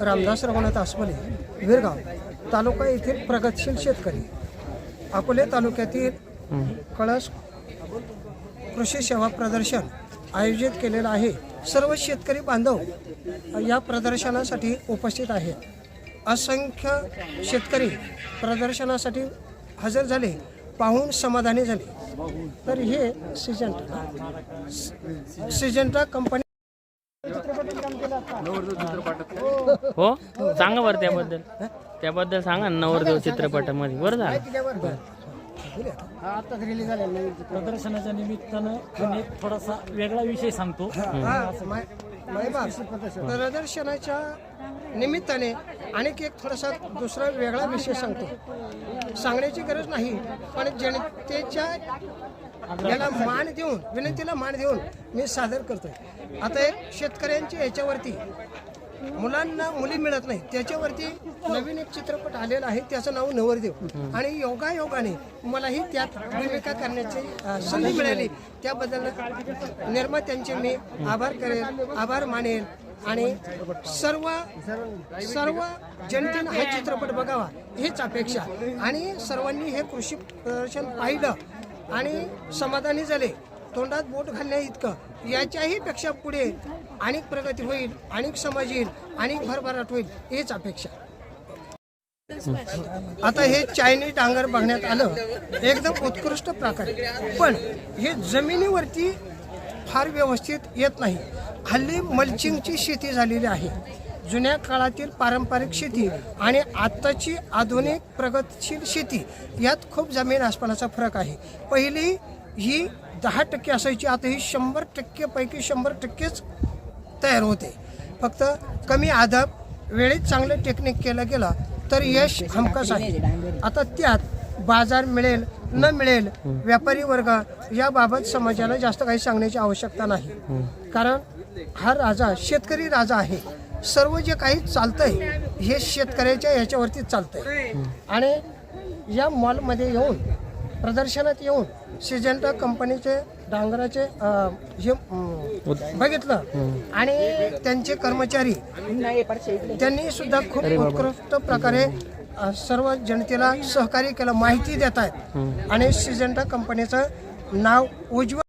रामदास रघुनाथ आसमले विरगाव तालुका येथील प्रगतशील शेतकरी. अकोले तालुक्यातील कळस कृषी सेवा प्रदर्शन आयोजित केलेलं आहे. सर्व शेतकरी बांधव या प्रदर्शनासाठी उपस्थित आहेत. असंख्य शेतकरी प्रदर्शनासाठी हजर झाले पाहून समाधानी झाले. तर हे सिजंटा सिजंटा कंपनी हो? सांगा बरं त्याबद्दल. त्याबद्दल सांगा ना नवरदेव चित्रपटामध्ये. बरं झालं. आता रिलीज झालेलं प्रदर्शनाच्या निमित्तानं मी एक थोडासा वेगळा विषय सांगतो. हा, मायबाप. प्रदर्शनाच्या निमित्ताने आणखी एक थोडासा दुसरा वेगळा विषय सांगतो. सांगण्याची गरज नाही पण जनतेच्या याला मान देऊन विनंतीला मान देऊन मी सादर करतोय. आता एक शेतकऱ्यांच्या याच्यावरती मुलांना मुली मिळत नाही त्याच्यावरती नवीन एक चित्रपट आलेला आहे त्याचं नाव नवरदेव. आणि योगायोगाने मलाही त्यात भूमिका करण्याची संधी मिळाली. त्याबद्दल निर्मात्यांचे मी आभार करेल आभार मानेल आणि सर्व सर्व जनतेनं हा चित्रपट बघावा हीच अपेक्षा. आणि सर्वांनी हे कृषी प्रदर्शन पाहिलं आणि समाधानी झाले. तोंडात बोट घालण्या इतकं. याच्याही पेक्षा पुढे अनेक प्रगती होईल अनेक समाज येईल अनेक भरभराट होईल हेच अपेक्षा. आता हे चायनीज डांगर बघण्यात आलं एकदम उत्कृष्ट प्रकारे पण हे जमिनीवरती फार व्यवस्थित येत नाही. हल्ली मल्चिंगची शेती झालेली आहे. जुन्या काळातील पारंपरिक शेती आणि आत्ताची आधुनिक प्रगतशील शेती यात खूप जमीन आसमानाचा फरक आहे. पहिली ही दहा टक्के असायची आता ही शंभर टक्केपैकी शंभर टक्केच तयार होते. फक्त कमी आदब वेळेत चांगलं टेक्निक केलं गेलं तर यश हमखास आहे. आता त्यात बाजार मिळेल न मिळेल व्यापारी वर्ग याबाबत समाजाला जास्त काही सांगण्याची आवश्यकता नाही. कारण हा राजा शेतकरी राजा आहे. सर्व जे काही चालतंय हे शेतकऱ्याच्या याच्यावरतीच चालतंय. आणि या मॉलमध्ये येऊन प्रदर्शनात येऊन सिजंटा कंपनीचे डांगराचे हे बघितलं. आणि त्यांचे कर्मचारी त्यांनी सुद्धा खूप उत्कृष्ट प्रकारे सर्व जनतेला सहकार्य केलं माहिती देत आहेत आणि सिजंटा कंपनीचं नाव उज्ज्वल